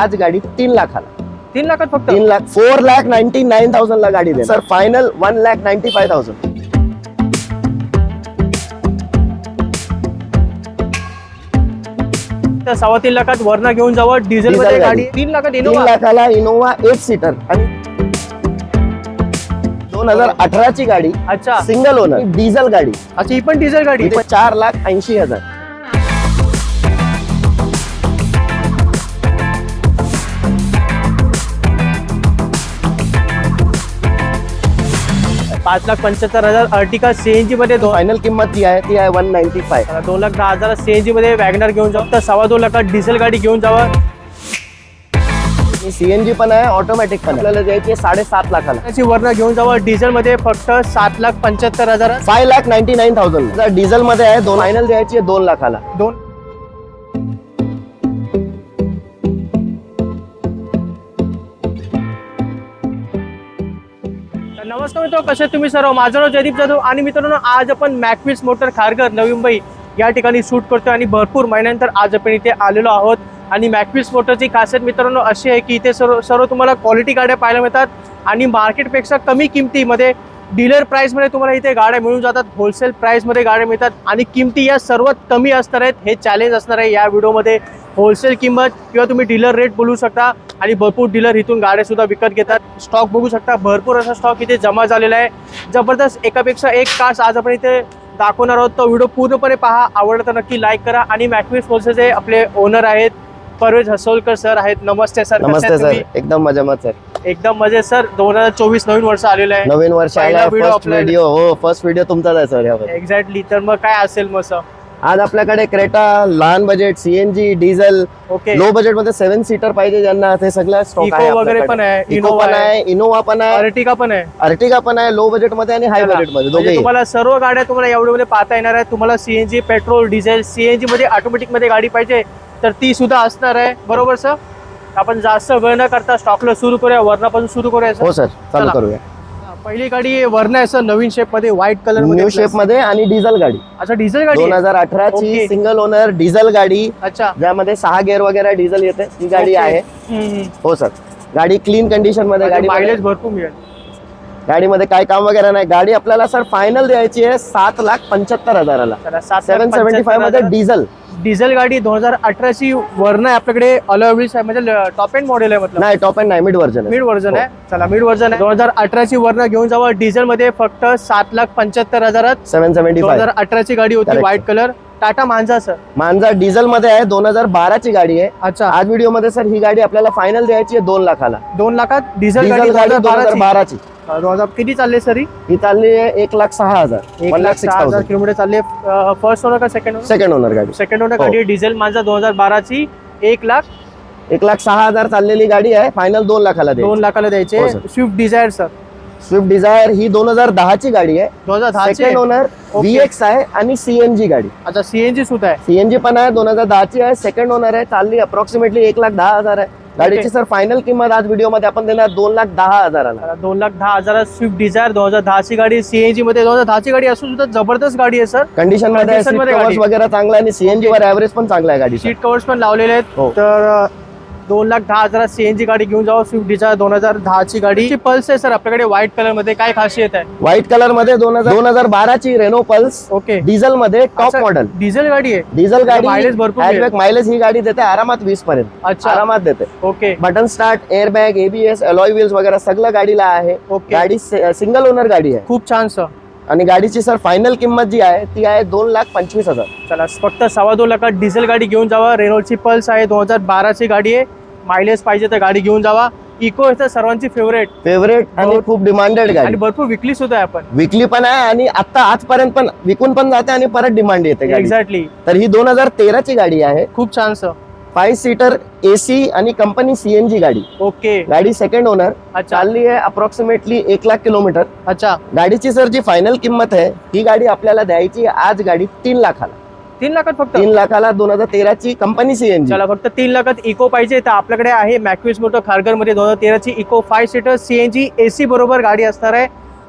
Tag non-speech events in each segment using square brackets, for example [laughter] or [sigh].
आज गाडी तीन लाखाला. तीन लाखात फक्त? तीन lakh four lakh ninety nine thousand ला गाडी दे sir final one lakh ninety five thousand तर सव्वा तीन लाखात वरना घेऊन जावं डिझेल मध्ये गाडी. गाडी. तीन लाखात तीन इनोवा लाखाला इनोवा एट सीटर आणि दोन हजार अठराची गाडी अच्छा. सिंगल ओनर डिझेल गाडी अच्छा ही पण डिझेल गाडी. चार लाख ऐंशी हजार. पाच लाख पंच्याहत्तर हजार अर्टिका सीएनजी मध्ये दोन फायनल किंमत ती आहे ती आहे वन नाईन्टी फाय दोन लाख दहा हजार सीएनजी मध्ये वॅगनर घेऊन जावं तर सव्वा दोन लाखात डिझेल गाडी घेऊन जावं. सीएनजी पण आहे ऑटोमॅटिक पण. आपल्याला द्यायची आहे साडेसात लाखाला. त्याची वरना घेऊन जावं डिझेल मध्ये फक्त सात लाख पंच्याहत्तर हजार. Five lakh ninety nine thousand diesel मध्ये आहे दोन फायनल द्यायची आहे दोन लाखाला. दोन मित्रांनो कसे तुम्ही सर्व? माझं नाव जयदीप जाधव आणि मित्रांनो आज आपण मॅकविस मोटर खारघर नवी मुंबई या ठिकाणी शूट करतोय आणि भरपूर महिन्यानंतर आज आपण इथे आलेलो आहोत. आणि मॅकविस मोटरची खासियत मित्रांनो अशी आहे की इथे सर्व सर्व तुम्हाला क्वालिटी गाड्या पाहायला मिळतात आणि मार्केटपेक्षा कमी किमतीमध्ये डीलर प्राईसमध्ये तुम्हाला इथे गाड्या मिळून जातात. होलसेल प्राईसमध्ये गाड्या मिळतात आणि किमती या सर्वात कमी असणार आहेत हे चॅलेंज असणार आहे या व्हिडिओमध्ये होलसेल किंमत किंवा तुम्ही डीलर रेट बोलू शकता आणि भरपूर डीलर इथून गाड्या सुद्धा विकत घेतात. स्टॉक बघू शकता भरपूर असा स्टॉक इथे जमा झालेला आहे. जबरदस्त एकापेक्षा एक कार्स आज आपण इथे दाखवणार आहोत. तो व्हिडिओ पूर्णपणे पहा आवडला तर नक्की लाईक करा आणि मॅकविस होलसेलचे आपले ओनर आहेत. परवेज हसोलकर सर आहेत. नमस्ते सर नमस्ते सर? एकदम मजामत सर एकदम मजेत सर दोन हजार चोवीस नवीन वर्ष आलेलं आहे. नवीन वर्ष फर्स्ट व्हिडिओ हो फर्स्ट व्हिडिओ तुमचाच आहे सर एक्झॅक्टली तर मग काय असेल मग सर आज आपल्याकडे क्रेटा लहान budget CNG diesel okay low बजेटमध्ये सेव्हन सीटर पाहिजे ज्यांना. ते सगळं स्टॉक आहे वगैरे पण आहे इको इनोवा पण आहे. इनोवा पण आहे. अर्टिका पण आहे. अर्टिगा पण आहे लो बजेटमध्ये आणि हाय. बजेटमध्ये. म्हणजे तुम्हाला सर्व गाड्या तुम्हाला एवढे मध्ये पाहता येणार आहे तुम्हाला सीएनजी पेट्रोल डिझेल सीएनजी मध्ये ऑटोमॅटिकमध्ये गाडी पाहिजे तर ती सुद्धा असणार आहे. बरोबर सर आपण जास्त वेळ न करता स्टॉकला सुरू करूया वरणापासून सुरू करूया हो सर चला. करूया. पहिली गाडी वर्ण आहे सर नवीन शेपमध्ये व्हाईट कलर न्यू शेपमध्ये आणि डिझेल गाडी अच्छा डिझेल गाडी दोन? हजार अठराची Okay. सिंगल ओनर डिझेल गाडी अच्छा ज्यामध्ये सहा गेअर वगैरे डिझेल येते ती गाडी. आहे. हो सर गाडी क्लीन कंडिशनमध्ये गाडी मायलेज भरपूर मिळेल गाडीमध्ये काय काम वगैरे नाही. गाडी आपल्याला सर फायनल द्यायची आहे सात लाख पंच्याहत्तर हजाराला. सेव्हन सेव्हन्टी फायमध्ये डिझेल डिझेल गाडी दोन हजार अठराची वर्ण आहे आपल्याकडे अलॉयविल्स आहे म्हणजे टॉप एंड मॉडेल आहे मतलब. नाही टॉप अँड नाही मिड व्हर्जन मिड व्हर्जन हो. आहे. चला मिड व्हर्जन आहे. दोन हजार अठराची वर्ण घेऊन जावं. डिझेल मध्ये फक्त सात लाख पंच्याहत्तर हजारात. सेव्हन सेव्हन्टी दोन हजार अठराची गाडी होती. व्हाईट कलर टाटा मांजा सर. मांजा डिझेल मध्ये आहे दोन हजार बाराची गाडी आहे. अच्छा. आज व्हिडिओमध्ये सर ही गाडी आपल्याला फायनल द्यायची आहे दोन लाखाला. दोन लाखात डिझेल गाडी दोन हजार दोन बाराची. हजार किती चालले सर ही? ही चालली आहे एक लाख सहा हजार. एक लाख सहा हजार किलोमीटर चालले फर्स्ट ओनर का सेकंड ओनर सेकंड ओनर गाडी. सेकंड ओनर हो. गाडी डिझेल मांजा दोन हजार बाराची. एक लाख एक लाख सहा हजार चाललेली गाडी आहे फायनल दोन लाखाला दोन लाखाला द्यायचे. हो. Swift Dzire sir. Swift Dzire ही दोन हजार दहाची गाडी आहे. दोन हजार सेकंड ओनर. व्ही एक्स आहे आणि सीएनजी गाडी. अच्छा सीएनजी सुद्धा आहे. सीएनजी पण आहे दोन हजार दहाची आहे. सेकंड ओनर आहे चालली अप्रॉक्सिमेटली एक लाख दहा हजार आहे. गाडीची सर फायनल किंमत आज व्हिडिओमध्ये आपण देणार दोन लाख दहा हजाराला. दोन लाख दहा हजार स्विफ्ट डिझायर दोन हजार दहाची गाडी सीएनजी मध्ये दोन हजार दहाची गाडी असून सुद्धा जबरदस्त गाडी आहे सर. कंडिशनमध्ये कवर्स. वगैरे चांगला आहे आणि सीएनजी वर ऍव्हरेज पण चांगला आहे गाडी सीट कव्हर्स पण लावलेले आहेत. हो. तर दोन लाख दहा हजार सीएनजी गाडी घेऊन जावं स्विफ्ट डिझायर दोन हजार दहाची गाडी. ची पल्स आहे सर. आपल्याकडे व्हाईट कलरमध्ये काय खासियत आहे? व्हाईट कलरमध्ये दोन हजार दोन हजार बाराची रेनो पल्स ओके डिझेल मध्ये टॉप मॉडेल डिझेल गाडी आहे? डिझेल गाडी mileage भरपूर मिळेल. मायलेज ही गाडी देते आरामात वीस पर्यंत अच्छा. आरामात देते. Okay button start airbag ABS alloy wheels वगैरे सगळं गाडीला आहे. ओके गाडी सिंगल ओनर गाडी आहे. खूप छान सर. आणि गाडीची सर फायनल किंमत जी आहे ती आहे दोन लाख पंचवीस हजार. चला फक्त सव्वा दोन लाखात डिझेल गाडी घेऊन जावा. रेनॉल्डची पल्स आहे दोन हजार बाराची गाडी आहे. मायलेज पाहिजे तर गाडी घेऊन जावा. इको तर सर्वांची फेवरेट फेवरेट आणि. खूप डिमांडेड आणि गाडी भरपूर विकली सुद्धा आहे आपण. विकली पण आहे आणि आता आजपर्यंत पण विकून पण जाते आणि परत डिमांड येते गाडी. एक्झॅक्टली तर ही दोन हजार तेराची गाडी आहे. खूप छान सर फाईव्ह सीटर एसी आणि कंपनी सीएनजी गाडी. ओके. गाडी सेकंड ओनर अच्छा. चालली आहे अप्रॉक्सिमेटली एक लाख किलोमीटर अच्छा. गाडीची सर जी फायनल किंमत आहे ही गाडी आपल्याला द्यायची आहे. आज गाडी तीन लाखाला. तीन लाखात फक्त? तीन लाखाला दोन हजार तेराची कंपनी सीएनजी चला फक्त तीन लाखात इको पाहिजे. तर आपल्याकडे आहे मॅक्विस मोटर खारघरमध्ये दोन हजार तेराची Eco five seater CNG AC बरोबर गाडी असणार आहे.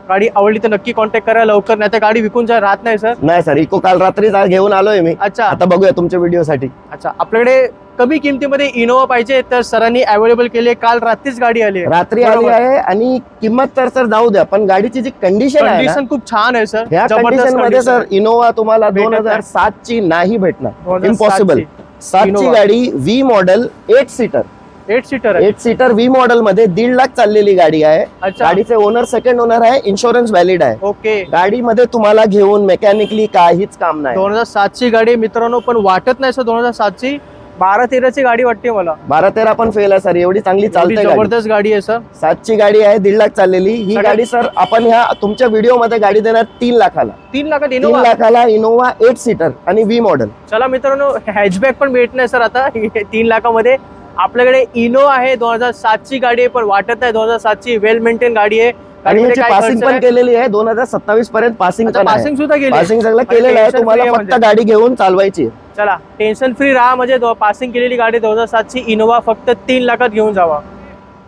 गाडी आवडली तर नक्की कॉन्टॅक्ट करा लवकर नाही तर गाडी विकून जा राहत नाही सर. नाही सर. इको काल रात्री घेऊन आलोय मी. अच्छा. आता बघूया तुमच्या व्हिडिओसाठी. अच्छा. आपल्याकडे कमी किमतीमध्ये इनोवा पाहिजे तर सरांनी अवेलेबल केली आहे. काल रात्रीच गाडी आली रात्री आली. आहे आणि किंमत तर सर जाऊ द्या पण गाडीची जी कंडिशन कंडिशन खूप छान आहे सर. ह्या कंडिशनमध्ये सर इनोवा तुम्हाला दोन हजार. सात ची नाही भेटणार. 2007 इम्पॉसिबल. सातची. गाडी V model eight seater eight seater eight seater V model मध्ये दीड लाख चाललेली गाडी आहे. अच्छा. गाडीचे ओनर सेकंड ओनर आहे इन्शुरन्स व्हॅलिड आहे. ओके गाडीमध्ये तुम्हाला घेऊन मेकॅनिकली काहीच काम नाही. दोन हजार सातची गाडी मित्रांनो पण वाटत नाही सर दोन हजार सातची. बारा तेराची गाडी वाटते मला. बारा तेरा पण फेल आहे सर एवढी चांगली चालते जबरदस्त गाडी आहे सर सातची गाडी आहे दीड लाख चाललेली. ही गाडी सर आपण ह्या तुमच्या व्हिडिओमध्ये गाडी देणार तीन लाखाला. तीन लाखात तीन इनोवा लाखाला इनोवा एट सीटर आणि व्ही मॉडेल चला मित्रांनो [laughs] हॅचबॅक पण भेट नाही सर आता. [laughs] तीन लाखामध्ये. आपल्याकडे इनो आहे दोन हजार सातची गाडी आहे पण वाटत नाही दोन हजार सातची वेल मेंटेन गाडी आहे आणि याची पासिंग पण. केलेली आहे दोन हजार सत्तावीस पर्यंत पासिंग पासिंग सुद्धा गेली पासिंग सगळं केलेलं आहे तुम्हाला फक्त म्हणजे. गाडी घेऊन चालवायची. चला टेन्शन फ्री राहा म्हणजे पासिंग केलेली गाडी दोन हजार सातची इनोवा फक्त तीन लाखात घेऊन जावा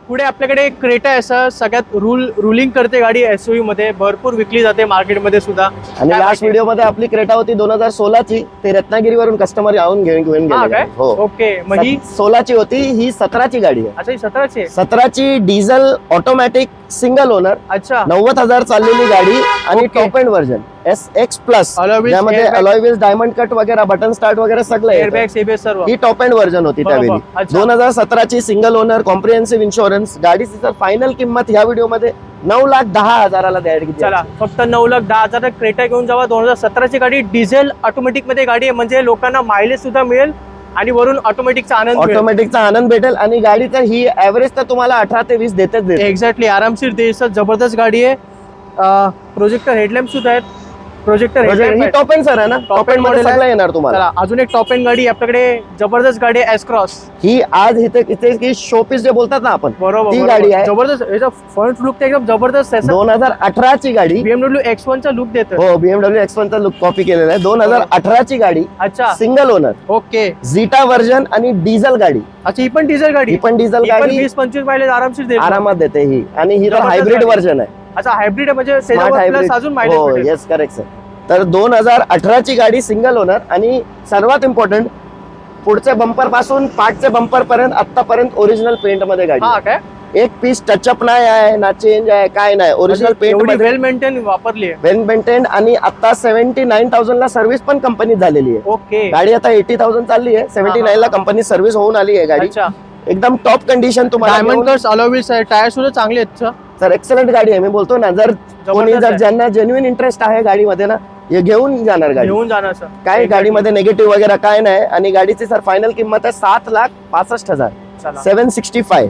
पुढे आपल्याकडे क्रेटा आहे सर सगळ्यात रूल रुलिंग करते गाडी एसमध्ये भरपूर विकली जाते मार्केटमध्ये सुद्धा आणि लास्ट? व्हिडिओमध्ये आपली क्रेटा होती दोन हजार सोळाची ते रत्नागिरीवरून कस्टमर येऊन घेऊन घेऊन हा गेले काय हो ओके मग ही सोळाची होती ही सतराची गाडी आहे अच्छा ही सतराची आहे सतराची डिझेल ऑटोमॅटिक सिंगल ओनर अच्छा नव्वद हजार चाललेली गाडी आणि Okay. Top end version S X plus Alloy wheels, ज्यामध्ये airbag. Alloy wheels diamond cut वगैरे बटन स्टार्ट वगैरे सगळं येतं. एअरबॅग सर्व ही टॉप एंड व्हर्जन होती बरोबर. त्यावेळी अच्छा. दोन हजार सतराची सिंगल ओनर कॉम्प्रिहेन्सिव्ह इन्शुरन्स गाडीची जर फायनल किंमत ह्या व्हिडिओमध्ये नऊ लाख दहा हजाराला चला फक्त नऊ लाख दहा हजार क्रेटा घेऊन जावा. दोन हजार सतराची गाडी डिझेल ऑटोमॅटिकमध्ये गाडी आहे. म्हणजे लोकांना मायलेज सुद्धा मिळेल आणि वरून ऑटोमॅटिकचा आनंद ऑटोमॅटिकचा आनंद भेटेल आणि गाडीचं ही ऍव्हरेज तर तुम्हाला अठरा ते वीस देतेच देते एक्झॅक्टली आरामशीर देश जबरदस्त गाडी आहे. प्रोजेक्टर हेडलॅम्प सुद्धा आहेत. प्रोजेक्टर ही टॉप एंड सर आहे ना? Top end. सगळं येणार तुम्हाला. अजून एक टॉप एंड गाडी आपल्याकडे जबरदस्त गाडी आहे क्रॉस ही आज इथे इथे की शोपीस जे बोलतात ना आपण बरोबर ती. गाडी आहे. जबरदस्त फ्रंट लुक एकदम जबरदस्त आहे दोन हजार अठराची गाडी. बीएमडब्ल्यू एक्स चा लुक देतं हो बीएमडब्ल्यू एक्स चा लुक कॉपी केलेला आहे. दोन हजार अठराची गाडी अच्छा. Single owner okay. Zeta version आणि डिझेल गाडी. अच्छा ही पण डिझेल गाडी. ही पण डिझेल ही गाडी. वीस पंचवीस मायलेज आरामशीर आरामात देते ही. आणि ही जबरदस्त हायब्रिड. व्हर्जन आहे. अच्छा हायब्रिड आहे म्हणजे स्मार्ट हायब्रिड अजून हो. येस करेक्ट सर तर दोन हजार अठराची गाडी सिंगल ओनर आणि सर्वात इम्पॉर्टंट पुढच्या बंपरपासून पाठच्या बंपर पर्यंत आतापर्यंत ओरिजिनल पेंटमध्ये गाडी हा. काय? एक पीस टचअप नाही आहे ना चेंज आहे काय नाही. ओरिजिनल पेंट एवढी मध्ये वेल मेंटेन वापरली आहे. वेल मेंटेन आणि आता सेव्हन्टी नाईन थाउजंड ला सर्व्हिस पण कंपनीत झालेली आहे. ओके गाडी आता एटी थाउजंड चालली आहे. सेव्हन्टी नाईन ला कंपनी सर्व्हिस होऊन आली आहे गाडी. अच्छा. एकदम टॉप कंडिशन तुम्हाला डायमंड अलॉविल्स आहे टायर सुद्धा चांगले आहेत sir. सर एक्सलंट गाडी आहे. मी बोलतो ना जर कोणी जर. ज्यांना जेन्युइन इंटरेस्ट आहे गाडीमध्ये ना हे घेऊन जाणार गाडी. घेऊन जाणार सर. काय गाडीमध्ये निगेटिव्ह वगैरे काय नाही. आणि गाडीची सर फायनल किंमत आहे सात लाख पासष्ट हजार. चला. सेव्हन सिक्स्टी फाय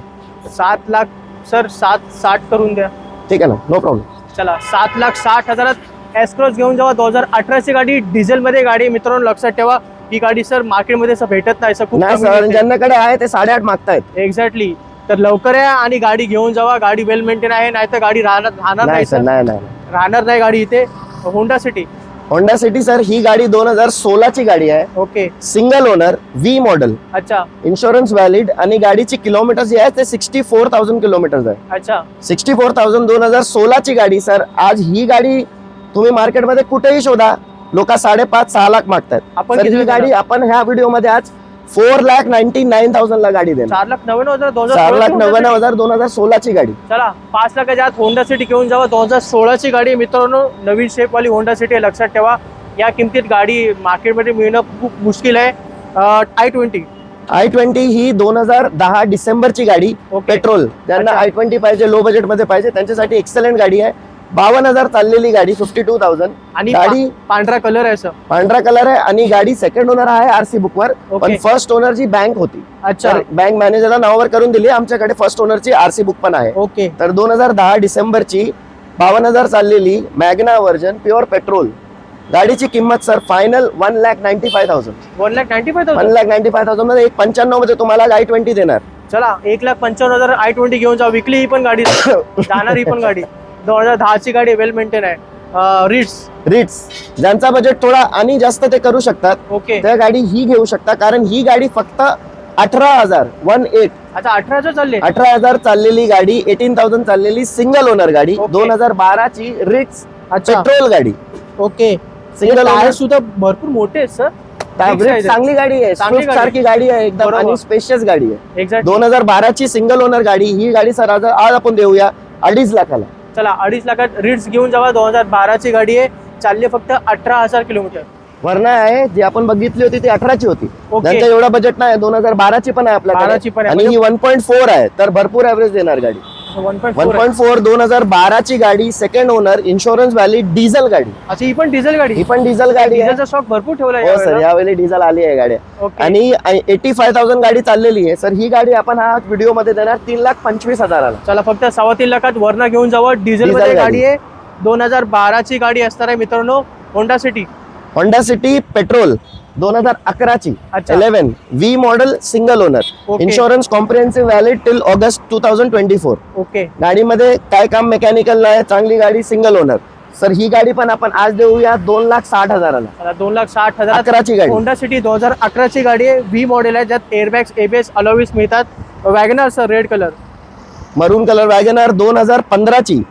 सात लाख सर सात साठ करून द्या. ठीक आहे ना? नो प्रॉब्लेम चला सात लाख साठ हजारात एसक्रॉस घेऊन जावा. दोन हजार अठराची गाडी डिझेल मध्ये गाडी. मित्रांनो लक्षात ठेवा ही गाडी सर मार्केटमध्ये भेटत नाही सर खूप ज्यांच्याकडे आहे ते साडेआठ मागतायत. एक्झॅक्टली तर लवकर या आणि गाडी घेऊन जावा. गाडी वेल मेंटेन आहे नाही तर गाडी राहणार राहणार नाही नाही सर नाही नाही. राहणार नाही गाडी इथे. Honda City Honda City sir ही गाडी दोन हजार सोळाची गाडी आहे. Okay single owner V model अच्छा. इन्शुरन्स व्हॅलिड आणि गाडीची किलोमीटर जी आहे ते सिक्स्टी फोर थाउजंड किलोमीटर आहे. अच्छा. सिक्स्टी फोर थाउजंड दोन हजार सोळाची गाडी सर आज ही गाडी तुम्ही मार्केटमध्ये कुठेही शोधा. लोक साडेपाच सहा लाख मागतात आपण तर किती ही गाडी आपण ह्या व्हिडिओमध्ये आज four lakh ninety nine thousand ला गाडी देणार. चार लाख नव्याण्णव हजार दोन चार लाख नव्याण्णव हजार दोन हजार सोळाची गाडी. चला पाच लाखाच्या आत होंडा सिटी घेऊन जावा. दोन हजार सोळाची गाडी. मित्रांनो नवीन शेप वाली होंडा सिटी आहे. लक्षात ठेवा. या किमतीत गाडी मार्केटमध्ये मिळणं खूप मुश्किल आहे. आय ट्वेंटी आय ट्वेंटी ही दोन हजार दहा डिसेंबरची गाडी पेट्रोल. ज्यांना अच्छा. आय ट्वेंटी पाहिजे लो बजेटमध्ये पाहिजे. त्यांच्यासाठी एक्सलंट गाडी आहे. बावन्न हजार चाललेली गाडी फिफ्टी टू थाउजंड आणि गाडी पा- पांढरा कलर आहे सर पांढरा कलर आहे आणि गाडी सेकंड ओनर आहे आरसी बुकवर पण ओके फर्स्ट ओनरची बँक होती. अच्छा. तर बँक मॅनेजरला नावावर करून दिली. आमच्याकडे फर्स्ट ओनरची आरसी बुक पण आहे. ओके तर दोन हजार दहा डिसेंबरची बावन्न हजार चाललेली मॅग्ना व्हर्जन प्युअर पेट्रोल. गाडीची किंमत sir final one lakh ninety five thousand one lakh ninety five one thousand lakh ninety five थाउजंडमध्ये एक पंच्याण्णवमध्ये तुम्हाला आय ट्वेंटी देणार. चला एक लाख पंचावन्न हजार आय ट्वेंटी घेऊन जा. विकली ही पण गाडी [laughs] जाणार ही पण गाडी. दोन हजार दहाची गाडी वेल मेंटेन आहे. रिट्स रिट्स ज्यांचा बजेट थोडा आणि जास्त ते करू शकतात. ओके. त्या गाडी ही घेऊ शकता कारण ही गाडी फक्त अठरा हजार वन एट अच्छा अठराचं चालले. अठरा हजार चाललेली गाडी एटीन थाउजंड चाललेली सिंगल ओनर गाडी. दोन हजार बाराची अच्छा. पेट्रोल गाडी. ओके. सिंगल ओनर सुद्धा भरपूर मोठे आहेत सर चांगली गाडी आहे. चांगली स्विफ्ट गाडी. सारखी गाडी आहे एकदम. आणि स्पेशियस गाडी आहे. दोन हजार बाराची सिंगल ओनर गाडी ही गाडी सर आज आज आपण देऊया अडीच लाखाला. चला अडीच लाखात रीड्स घेऊन जावा. दोन हजार बाराची गाडी आहे. चालली फक्त अठरा हजार किलोमीटर. वरना आहे जी आपण बघितली होती ती अठराची होती. त्यांचं एवढं बजेट नाही दोन हजार बाराची पण आहे 12ची पण आपल्याकडे आहे. आणि ही वन पॉईंट फोर आहे तर भरपूर ऍव्हरेज देणार गाडी. वन पॉईंट फोर दोन हजार बाराची गाडी second owner insurance valid diesel गाडी. अच्छा ही पण डिझेल गाडी? ही पण डिझेल गाडी आहे. स्टॉक भरपूर ठेवला हो सर यावेळी डिझेल आली आहे गाडी. आणि एटी फाय थाउजंड गाडी चाललेली आहे. सर ही गाडी आपण हा व्हिडिओमध्ये देणार तीन लाख पंचवीस हजाराला. चला फक्त सव्वा तीन लाखात वरना घेऊन जावं. डिझेल गाडी. आहे. दोन हजार बाराची गाडी असणार आहे मित्रांनो Honda City Honda City petrol दोन हजार अकराची. Eleven V model single owner insurance comprehensive valid till August two thousand twenty four okay गाडीमध्ये काय काम मेकॅनिकल नाही चांगली गाडी सिंगल ओनर सर ही गाडी पण आपण आज देऊया दोन लाख साठ हजाराला. दोन लाख साठ हजार अकराची गाडी. होंडा सिटी दोन हजार अकराची गाडी आहे. व्ही मॉडेल आहे ज्यात एअरबॅग्स एबीएस अलोविस मिळतात. WagonR sir red colour maroon colour WagonR दोन हजार पंधराची.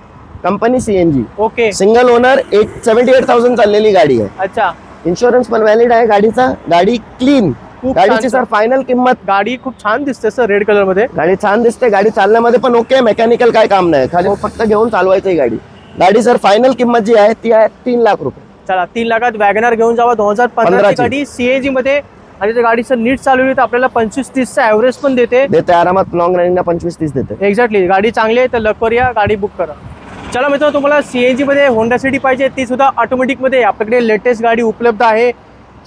Company CNG okay single owner eight seventy eight thousand चाललेली गाडी आहे. अच्छा. इन्शुरन्स पण व्हॅलिड आहे गाडीचा. गाडी क्लीन खूप गाडीची छान. सर फायनल किंमत? गाडी खूप छान दिसते सर रेड कलरमध्ये. गाडी छान दिसते गाडी चालण्यामध्ये पण ओके मेकॅनिकल काय काम नाही. खाली फक्त घेऊन चालवायचं ही गाडी. गाडी सर फायनल किंमत जी आहे ती आहे तीन लाख रुपये. चला तीन लाखात वॅगनर घेऊन जावा. दोन हजार पंधराची. पंधराची. गाडी सीएनजी मध्ये. आणि त्या गाडीचं नीट चालवली तर आपल्याला पंचवीस तीसचा ऍव्हरेज पण देते. देते आरामात लॉंग रनिंगला पंचवीस तीस देते. एक्झॅक्टली गाडी चांगली आहे तर लवकर या. गाडी बुक करा. चला मित्र तुम्हाला सीएनजी मध्ये होंडा सिटी पाहिजे ती सुद्धा ऑटोमॅटिकमध्ये. आहे. आपल्याकडे लेटेस्ट गाडी उपलब्ध आहे.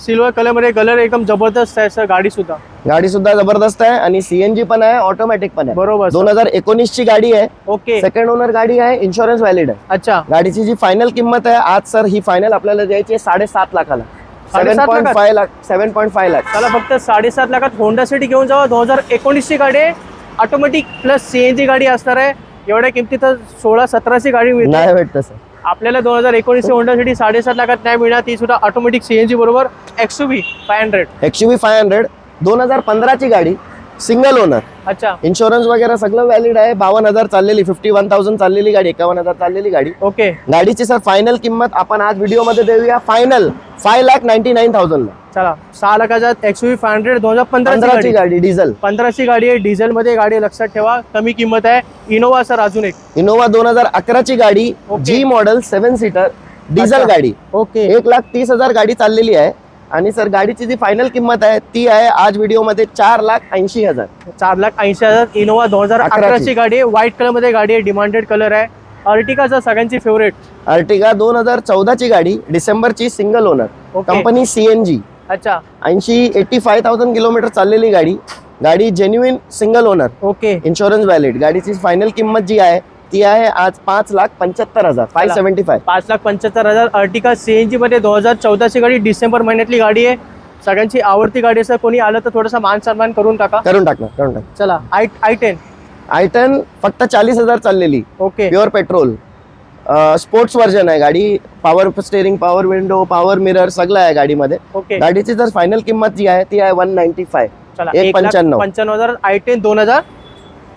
सिल्वर कलरमध्ये कलर एकदम जबरदस्त आहे सर गाडी सुद्धा. गाडी सुद्धा जबरदस्त आहे आणि सीएनजी पण आहे ऑटोमॅटिक पण आहे. बरोबर दोन हजार एकोणीस ची गाडी आहे. ओके. सेकंड ओनर गाडी आहे इन्शुरन्स व्हॅलिड आहे. अच्छा. गाडीची जी फायनल किंमत आहे आज सर ही फायनल आपल्याला द्यायची आहे साडेसात लाखाला. साडेसात point? Five lakh seven point five lakh. चला फक्त साडेसात लाखात होंडा सिटी घेऊन जावा. दोन हजार एकोणीसची गाडी आहे. ऑटोमॅटिक प्लस सीएनजी गाडी असणार आहे. एवढ्या किमतीत सोळा सतराची गाडी मिळते नाही भेटत सर आपल्याला दोन हजार एकोणीसची होंडा सिटी साडेसात लाखात नाही मिळणार. ती सुद्धा ऑटोमॅटिक सीएनजी बरोबर XUV five hundred XUV five hundred दोन हजार पंधराची गाडी सिंगल ओनर अच्छा. इन्शुरन्स वगैरे सगळं व्हॅलिड आहे. बावन्न हजार चाललेली फिफ्टी वन थाउजंड चाललेली गाडी एकावन्न हजार चाललेली गाडी. ओके गाडीची सर फायनल किंमत आपण आज व्हिडिओमध्ये देऊया. Final five lakh ninety nine थाउजंडला चला सहा लाखाच्या एक्सुव्ही फाय हंड्रेड दोन हजार पंधराची गाडी. डिझेल पंधराची गाडी आहे डिझेल मध्ये गाडी लक्षात ठेवा. कमी किंमत आहे. इनोवा सर अजून एक. इनोवा दोन हजार अकराची गाडी. G model seven seater diesel. गाडी. ओके एक लाख तीस हजार गाडी चाललेली आहे. आणि सर गाडीची जी फायनल किंमत आहे ती आहे आज व्हिडिओमध्ये चार लाख ऐंशी हजार. चार लाख ऐंशी हजार इनोवा दोन हजार अकराची. गाडी आहे. व्हाईट कलरमध्ये गाडी आहे डिमांडेड कलर आहे. अर्टिकाचा सगळ्यांची फेवरेट अर्टिगा दोन हजार चौदाची गाडी डिसेंबरची सिंगल ओनर कंपनी सीएनजी अच्छा. ऐंशी एटी फाय थाउजंड किलोमीटर चाललेली गाडी. गाडी genuine single owner okay insurance valid गाडीची फायनल किंमत जी आहे ती आहे आज पाच लाख पंच्याहत्तर हजार फाय. सेव्हन्टी फाय पाच लाख पंच्याहत्तर हजार. अर्टिका सीएनजी मध्ये दोन हजार चौदाची गाडी डिसेंबर महिन्यातली गाडी आहे. सगळ्यांची आवडती गाडी सर. कोणी आलं तर थोडासा मान सन्मान करून टाका. करून टाकणार करून टाक. चला. I I ten I ten फक्त चाळीस हजार चाललेली. Okay. Pure petrol sports version आहे गाडी. Power steering power window power mirror सगळं आहे गाडीमध्ये. ओके. गाडीची जर फायनल किंमत जी आहे ती आहे वन नाईन्टी फाय चला. एक पंच्याण्णव. पंच्याण्णव हजार. आय टेन दोन हजार.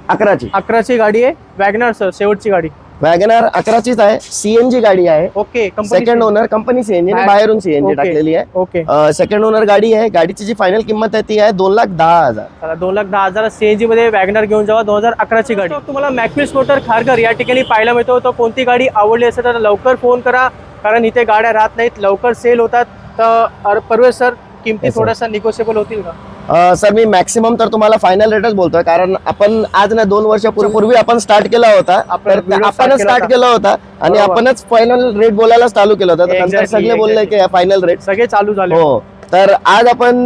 अकराची. अकराची गाडी आहे. वॅगनर सर शेवटची गाडी. वॅगनार अकराचीच आहे. सीएनजी गाडी आहे. Okay second owner company CNG बाहेर- बाहेरून सीएनजी. टाकलेली आहे. ओके सेकंड ओनर गाडी आहे. गाडीची जी फायनल किंमत आहे ती आहे दोन लाख दहा हजार. दोन लाख दहा हजार सीएनजी मध्ये वॅगनर घेऊन जावा. दोन हजार अकराची गाडी. तुम्हाला मॅक्विस मोटर खारघर या ठिकाणी पाहायला मिळतो. तर कोणती गाडी आवडली असेल तर लवकर फोन करा. कारण इथे गाड्या राहत नाहीत. लवकर सेल होतात. तर परवेश सर किमती. थोडासा निगोशिएबल होतील का? सर मी मॅक्सिमम तर तुम्हाला फायनल रेटच बोलतोय कारण आपण आज ना दोन वर्षापूर्वी आपण स्टार्ट केला होता आपणच स्टार्ट. केला होता आणि. आपणच फायनल रेट बोलायला चालू केलं होतं. तर नंतर सगळे बोलले की फायनल रेट सगळे चालू झाले. हो. तर आज आपण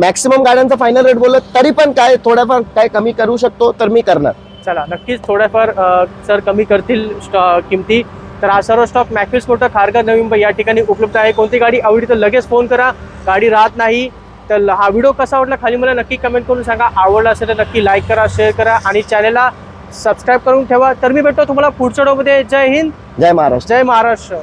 मॅक्सिमम गाड्यांचा फायनल रेट बोललो तरी पण काय थोड्याफार काय कमी करू शकतो तर मी करणार. चला नक्कीच थोड्याफार सर कमी करतील किमती. तर हा सर्व स्टॉक मॅक्विस मोटर खारघर नवी मुंबई या ठिकाणी उपलब्ध आहे. कोणती गाडी आवडली तर लगेच फोन करा. गाडी राहत नाही. तर हा व्हिडिओ कसा वाटला खाली मला नक्की कमेंट करून सांगा. आवडला असेल तर नक्की लाईक करा शेअर करा आणि चॅनलला सबस्क्राईब करून ठेवा. तर मी भेटतो तुम्हाला पुढच्या व्हिडिओमध्ये. जय हिंद. जय महाराष्ट्र. जय महाराष्ट्र.